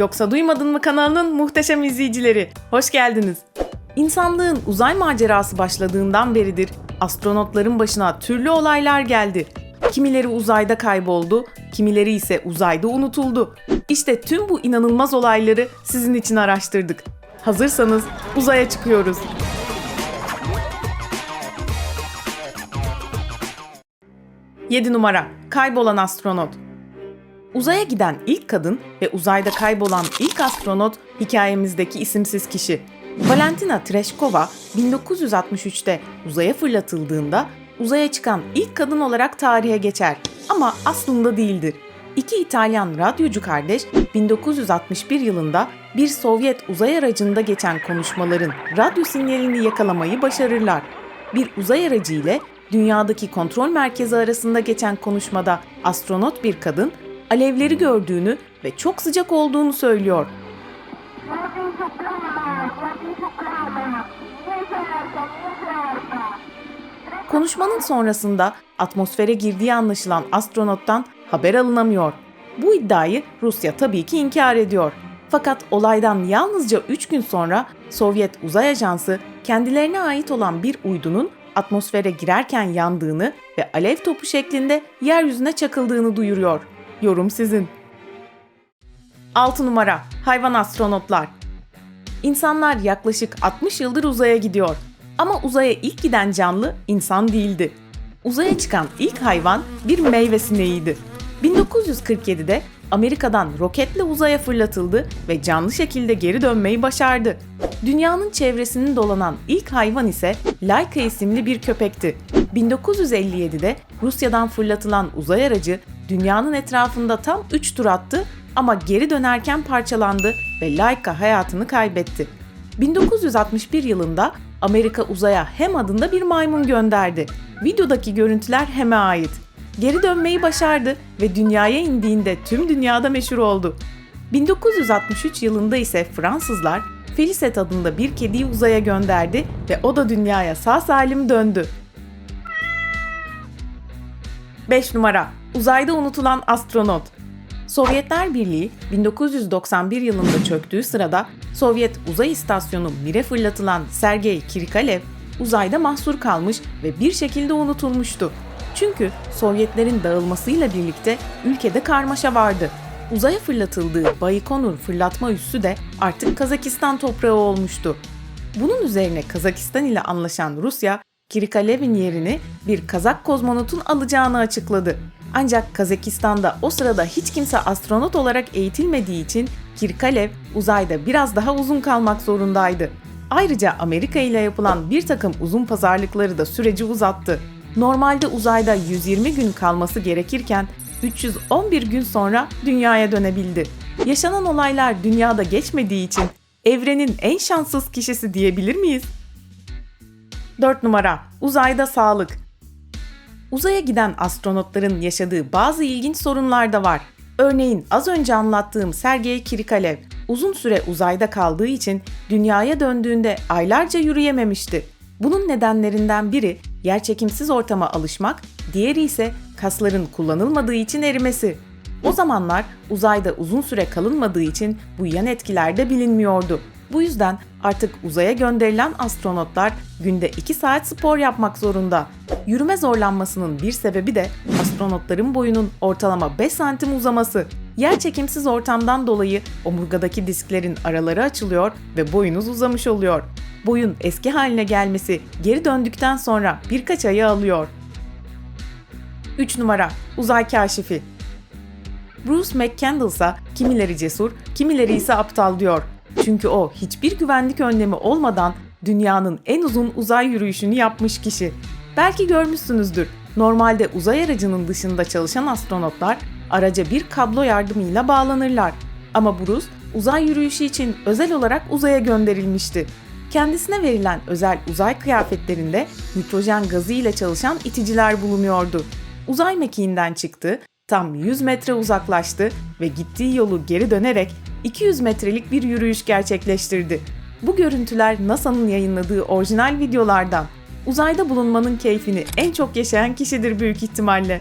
Yoksa Duymadın mı kanalının muhteşem izleyicileri. Hoş geldiniz. İnsanlığın uzay macerası başladığından beridir astronotların başına türlü olaylar geldi. Kimileri uzayda kayboldu, kimileri ise uzayda unutuldu. İşte tüm bu inanılmaz olayları sizin için araştırdık. Hazırsanız uzaya çıkıyoruz. Yedi numara Kaybolan astronot Uzaya giden ilk kadın ve uzayda kaybolan ilk astronot hikayemizdeki isimsiz kişi. Valentina Tereshkova 1963'te uzaya fırlatıldığında uzaya çıkan ilk kadın olarak tarihe geçer ama aslında değildir. İki İtalyan radyocu kardeş 1961 yılında bir Sovyet uzay aracında geçen konuşmaların radyo sinyalini yakalamayı başarırlar. Bir uzay aracı ile dünyadaki kontrol merkezi arasında geçen konuşmada astronot bir kadın alevleri gördüğünü ve çok sıcak olduğunu söylüyor. Konuşmanın sonrasında atmosfere girdiği anlaşılan astronottan haber alınamıyor. Bu iddiayı Rusya tabii ki inkar ediyor. Fakat olaydan yalnızca 3 gün sonra Sovyet Uzay Ajansı kendilerine ait olan bir uydunun atmosfere girerken yandığını ve alev topu şeklinde yeryüzüne çakıldığını duyuruyor. Yorum sizin. 6 numara Hayvan astronotlar. İnsanlar yaklaşık 60 yıldır uzaya gidiyor. Ama uzaya ilk giden canlı insan değildi. Uzaya çıkan ilk hayvan bir meyve sineğiydi. 1947'de Amerika'dan roketle uzaya fırlatıldı ve canlı şekilde geri dönmeyi başardı. Dünyanın çevresini dolanan ilk hayvan ise Laika isimli bir köpekti. 1957'de Rusya'dan fırlatılan uzay aracı dünyanın etrafında tam 3 tur attı ama geri dönerken parçalandı ve Laika hayatını kaybetti. 1961 yılında Amerika uzaya Hem adında bir maymun gönderdi. Videodaki görüntüler Hem'e ait. Geri dönmeyi başardı ve dünyaya indiğinde tüm dünyada meşhur oldu. 1963 yılında ise Fransızlar Felicet adında bir kediyi uzaya gönderdi ve o da dünyaya sağ salim döndü. 5 numara Uzayda unutulan astronot Sovyetler Birliği 1991 yılında çöktüğü sırada Sovyet uzay istasyonu Mir'e fırlatılan Sergey Kirikalev uzayda mahsur kalmış ve bir şekilde unutulmuştu. Çünkü Sovyetlerin dağılmasıyla birlikte ülkede karmaşa vardı. Uzaya fırlatıldığı Baikonur fırlatma üssü de artık Kazakistan toprağı olmuştu. Bunun üzerine Kazakistan ile anlaşan Rusya, Kirikalev'in yerini bir Kazak kozmonotun alacağını açıkladı. Ancak Kazakistan'da o sırada hiç kimse astronot olarak eğitilmediği için Kirkalev uzayda biraz daha uzun kalmak zorundaydı. Ayrıca Amerika ile yapılan bir takım uzun pazarlıkları da süreci uzattı. Normalde uzayda 120 gün kalması gerekirken 311 gün sonra dünyaya dönebildi. Yaşanan olaylar dünyada geçmediği için evrenin en şanssız kişisi diyebilir miyiz? 4 numara Uzayda sağlık Uzaya giden astronotların yaşadığı bazı ilginç sorunlar da var. Örneğin az önce anlattığım Sergey Kirikalev uzun süre uzayda kaldığı için dünyaya döndüğünde aylarca yürüyememişti. Bunun nedenlerinden biri yerçekimsiz ortama alışmak, diğeri ise kasların kullanılmadığı için erimesi. O zamanlar uzayda uzun süre kalınmadığı için bu yan etkiler de bilinmiyordu. Bu yüzden artık uzaya gönderilen astronotlar günde 2 saat spor yapmak zorunda. Yürüme zorlanmasının bir sebebi de astronotların boyunun ortalama 5 santim uzaması. Yer çekimsiz ortamdan dolayı omurgadaki disklerin araları açılıyor ve boyunuz uzamış oluyor. Boyun eski haline gelmesi geri döndükten sonra birkaç ayı alıyor. 3 numara Uzay Kaşifi Bruce McCandless ise kimileri cesur, kimileri ise aptal diyor. Çünkü o hiçbir güvenlik önlemi olmadan dünyanın en uzun uzay yürüyüşünü yapmış kişi. Belki görmüşsünüzdür. Normalde uzay aracının dışında çalışan astronotlar araca bir kablo yardımıyla bağlanırlar. Ama Bruce uzay yürüyüşü için özel olarak uzaya gönderilmişti. Kendisine verilen özel uzay kıyafetlerinde nitrojen gazı ile çalışan iticiler bulunuyordu. Uzay mekiğinden çıktı, tam 100 metre uzaklaştı ve gittiği yolu geri dönerek 200 metrelik bir yürüyüş gerçekleştirdi. Bu görüntüler NASA'nın yayınladığı orijinal videolardan. Uzayda bulunmanın keyfini en çok yaşayan kişidir büyük ihtimalle.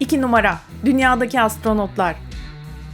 2 numara Dünyadaki astronotlar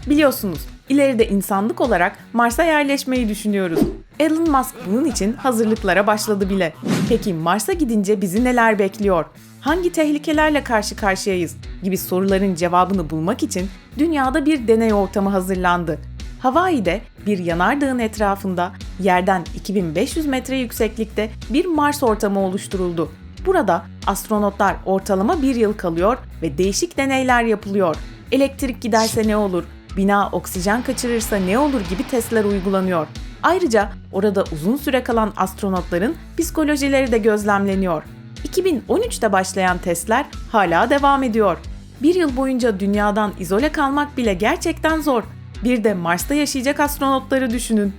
Biliyorsunuz İleride insanlık olarak Mars'a yerleşmeyi düşünüyoruz. Elon Musk bunun için hazırlıklara başladı bile. Peki Mars'a gidince bizi neler bekliyor? Hangi tehlikelerle karşı karşıyayız? gibi soruların cevabını bulmak için dünyada bir deney ortamı hazırlandı. Hawaii'de bir yanardağın etrafında yerden 2500 metre yükseklikte bir Mars ortamı oluşturuldu. Burada astronotlar ortalama bir yıl kalıyor ve değişik deneyler yapılıyor. Elektrik giderse ne olur, bina oksijen kaçırırsa ne olur gibi testler uygulanıyor. Ayrıca orada uzun süre kalan astronotların psikolojileri de gözlemleniyor. 2013'te başlayan testler hala devam ediyor. Bir yıl boyunca dünyadan izole kalmak bile gerçekten zor. Bir de Mars'ta yaşayacak astronotları düşünün.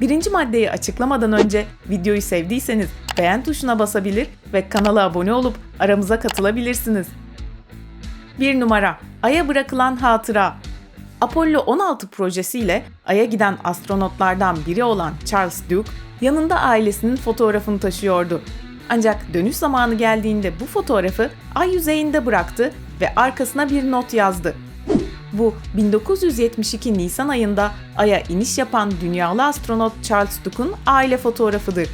Birinci maddeyi açıklamadan önce videoyu sevdiyseniz beğen tuşuna basabilir ve kanala abone olup aramıza katılabilirsiniz. 1 numara Ay'a bırakılan hatıra. Apollo 16 projesiyle Ay'a giden astronotlardan biri olan Charles Duke yanında ailesinin fotoğrafını taşıyordu. Ancak dönüş zamanı geldiğinde bu fotoğrafı ay yüzeyinde bıraktı ve arkasına bir not yazdı. Bu 1972 Nisan ayında Ay'a iniş yapan dünyalı astronot Charles Duke'un aile fotoğrafıdır.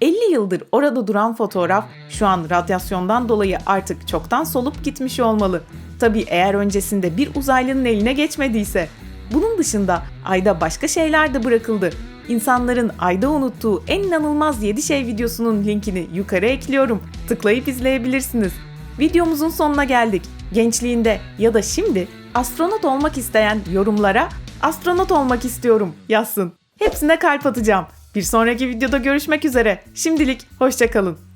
50 yıldır orada duran fotoğraf şu an radyasyondan dolayı artık çoktan solup gitmiş olmalı. Tabii eğer öncesinde bir uzaylının eline geçmediyse. Bunun dışında ayda başka şeyler de bırakıldı. İnsanların ayda unuttuğu en inanılmaz 7 şey videosunun linkini yukarı ekliyorum. Tıklayıp izleyebilirsiniz. Videomuzun sonuna geldik. Gençliğinde ya da şimdi astronot olmak isteyen yorumlara astronot olmak istiyorum yazsın. Hepsine kalp atacağım. Bir sonraki videoda görüşmek üzere. Şimdilik hoşçakalın.